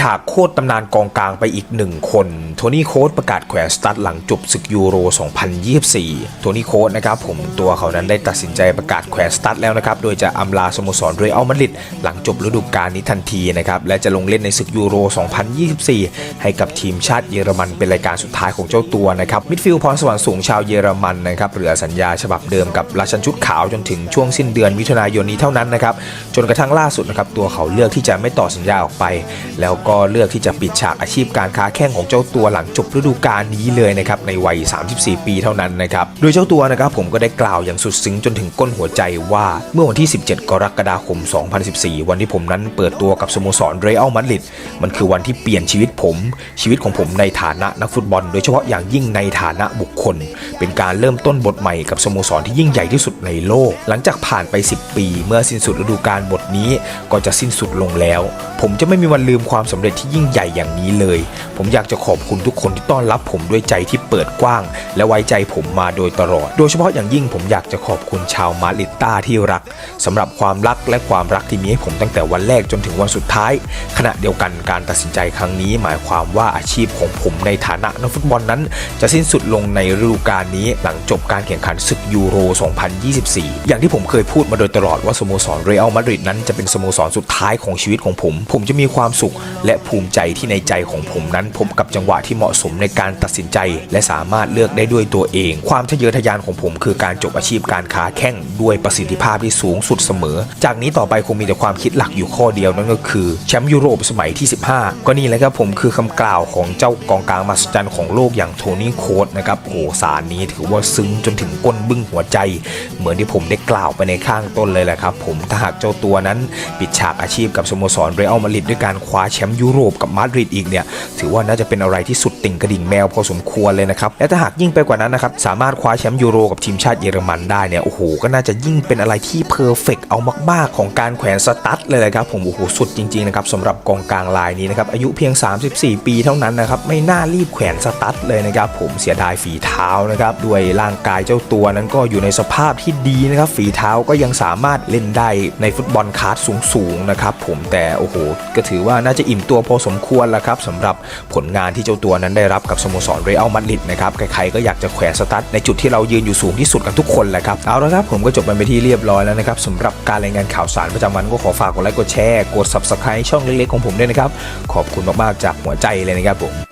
ฉากโคตรตำนานกองกลางไปอีกหนึ่งคน โทนี่โค้ดประกาศแขวนสตัดหลังจบศึกยูโร 2024 โทนี่โค้ดนะครับผมตัวเขานั้นได้ตัดสินใจประกาศแขวนสตัดแล้วนะครับ โดยจะอำลาสโมสรเรอัลมาดริดหลังจบฤดูกาลนี้ทันทีนะครับ และจะลงเล่นในศึกยูโร 2024 ให้กับทีมชาติเยอรมันเป็นรายการสุดท้ายของเจ้าตัวนะครับ มิดฟิลด์พรสวรรค์สูงชาวเยอรมันนะครับเหลือสัญญาฉบับเดิมกับราชันชุดขาวจนถึงช่วงสิ้นเดือนมิถุนายนนี้เท่านั้นนะครับ จนกระทั่งล่าสุดนะครับตัวเขาเลือกที่จะไม่ต่อสัญญาออกไป แล้วก็เลือกที่จะปิดฉากอาชีพการค้าแข้งของเจ้าตัวหลังจบฤดูกาลนี้เลยนะครับในวัย 34 ปีเท่านั้นนะครับโดยเจ้าตัวนะครับผมก็ได้กล่าวอย่างสุดซึ้งจนถึงก้นหัวใจว่าเมื่อวันที่ 17 กรกฎาคม 2014 วันที่ผมนั้นเปิดตัวกับสโมสรเรอัลมาดริดมันคือวันที่เปลี่ยนชีวิตผม ชีวิตของผมในฐานะนักฟุตบอล โดยเฉพาะอย่างยิ่งในฐานะบุคคล เป็นการเริ่มต้นบทใหม่กับสโมสรที่ยิ่งใหญ่ที่สุดในโลก หลังจากผ่านไป 10 ปี เมื่อสิ้นสุดฤดูกาลบท นี้ก็จะสิ้นสุดลงแล้ว ผมจะไม่มีวันลืมความสำเร็จที่ยิ่งใหญ่อย่างนี้เลย ผมอยากจะขอบคุณทุกคนที่ต้อนรับผมด้วยใจที่เปิดกว้าง และไว้ใจผมมาโดยตลอด โดยเฉพาะอย่างยิ่งผมอยากจะขอบคุณชาวมาดริต้าที่รักสำหรับความรักและความรักที่มีให้ผมตั้งแต่วันแรกจนถึงวันสุดท้าย ขณะเดียวกันการตัดสินใจครั้งนี้ หมายความว่าอาชีพของผมในฐานะนักฟุตบอลนั้น จะสิ้นสุดลงในฤดูกาลนี้หลังจบการแข่งขันศึกยูโร 2024 อย่างที่ผมเคยพูดมาโดยตลอดว่าสโมสรเรอัลมาดริดนั้นจะเป็นสโมสรสุดท้ายของชีวิตของผม ผมจะมีความสุขและภูมิใจที่ในใจของผมนั้นพบกับจังหวะที่เหมาะสมในการตัดสินใจ และสามารถเลือกได้ด้วยตัวเอง ความทะเยอทะยานของผมคือการจบอาชีพการค้าแข่งด้วยประสิทธิภาพที่สูงสุดเสมอ จากนี้ต่อไปคงมีแต่ความคิดหลักอยู่ข้อเดียวนั่นก็คือแชมป์ยุโรปสมัยที่ 15 ก็นี่แหละครับผมคือคำกล่าวของเจ้ากองกลางมหัศจรรย์ของโลกอย่างโทนี่โค้ดนะครับโหสารนี้ถือว่าซึ้งจนถึงก้นบึ้งหัวใจ เหมือนที่ผมได้กล่าวไปในข้างต้นเลยแหละครับผมถ้าหากเจ้าตัวนั้นปิดฉากอาชีพกับสโมสรเรอัลมาดริดด้วยการคว้าแชมป์ยุโรปกับมาดริดอีกเนี่ยถือว่าน่าจะเป็นอะไรที่สุดติ่งกระดิ่งแมวพอสมควรเลยนะครับและถ้าหากยิ่งไปกว่านั้นนะครับสามารถคว้าแชมป์ยูโรกับทีมชาติเยอรมันได้เนี่ยโอ้โหก็น่าจะยิ่งเป็นอะไรที่เพอร์เฟกเอามาก ๆ ของการแขวนสตั๊ดเลยนะครับผมโอ้โหสุดจริงๆนะครับสำหรับกองกลางลายนี้นะครับอายุเพียง 34 ปีเท่านั้นนะครับไม่น่ารีบแขวนสตั๊ดเลยนะครับผมเสียดายฝีเท้านะครับด้วยร่างกายเจ้าตัวนั้นก็อยู่ในสภาพที่ดีนะครับฝีเท้าก็ยังสามารถเล่นได้ในฟุตบอลคลาสสูงๆนะครับผมแต่โอ้โหก็ถือว่าน่าจะอิ่มตัวพอสมควรแล้วครับสำหรับผลงานที่เจ้าตัวนั้นได้รับกับสโมสรเรอัลมาดริดนะครับใครๆก็อยากจะแขวนสตั๊ดในจุดที่เรายืนอยู่สูงที่สุดกันทุกคนแหละครับเอาละครับผมก็จบไปเป็นที่เรียบร้อยแล้วนะครับสำหรับการรายงานข่าวสารประจำวันก็ขอฝากกดไลค์กดแชร์กด subscribe ช่องเล็กๆของผมด้วยนะครับขอบคุณมากๆจากหัวใจเลยนะครับผม